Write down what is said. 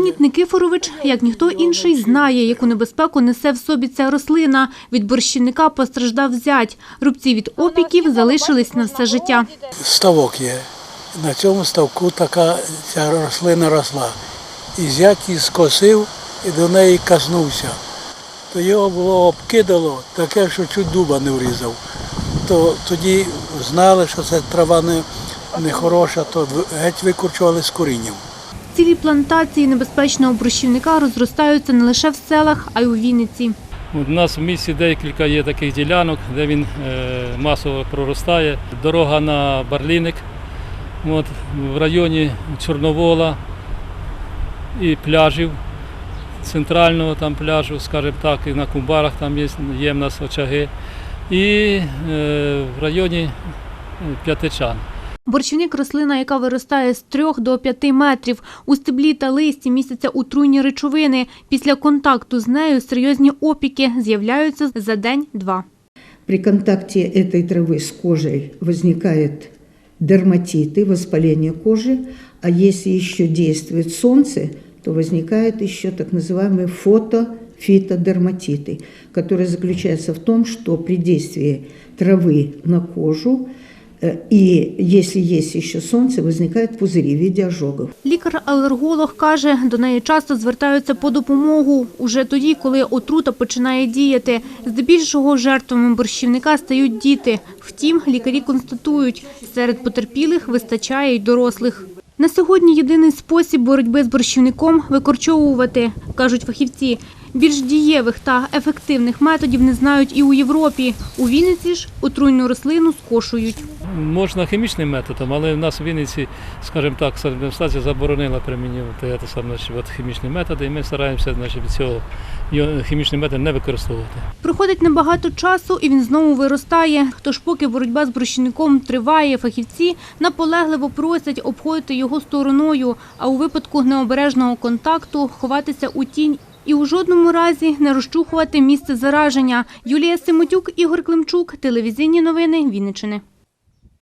Леонід Никифорович, як ніхто інший, знає, яку небезпеку несе в собі ця рослина. Від борщівника постраждав зять. Рубці від опіків залишились на все життя. ставок є. На цьому ставку така ця рослина росла. І зять її скосив і до неї каснувся. То його було обкидало таке, що чуть дуба не врізав. То тоді знали, що це трава не, не хороша, то геть викорчували з корінням. Цілі плантації небезпечного борщівника розростаються не лише в селах, а й у Вінниці. У нас в місті декілька є таких ділянок, де він е, масово проростає. Дорога на Барліник, от, в районі Чорновола і пляжів, центрального там пляжу, скажімо так, і на Кумбарах там є, є в нас очаги. І е, в районі П'ятичан. Борщівник – рослина, яка виростає з 3 до 5 метрів. У стеблі та листі містяться отруйні речовини. Після контакту з нею серйозні опіки з'являються за день-два. При контакте этой травы с кожей возникает дерматиты, воспаление кожи, а если еще действует солнце, то возникает еще так называемые фотофитодерматиты, которые заключаются в том, что при действии травы на кожу э, и если есть еще солнце, возникают пузыри в виде ожогов. Лікар-алерголог каже, до неї часто звертаються по допомогу уже тоді, коли отрута починає діяти. Здебільшого жертвами борщівника стають діти. Втім, лікарі констатують, серед потерпілих вистачає й дорослих. На сьогодні єдиний спосіб боротьби з борщівником – викорчовувати, кажуть фахівці. Більш дієвих та ефективних методів не знають і у Європі. У Вінниці ж отруйну рослину скошують. Можна хімічним методом, але в нас в Вінниці, скажімо так, адміністрація заборонила примінювати те саме, хімічні методи, і ми стараємося значить, від цього хімічний метод не використовувати. Проходить небагато часу, і він знову виростає. Тож, поки боротьба з борщівником триває, фахівці наполегливо просять обходити його стороною, а у випадку необережного контакту ховатися у тінь і у жодному разі не розчухувати місце зараження. Юлія Симотюк, Ігор Климчук, телевізійні новини Вінниччини.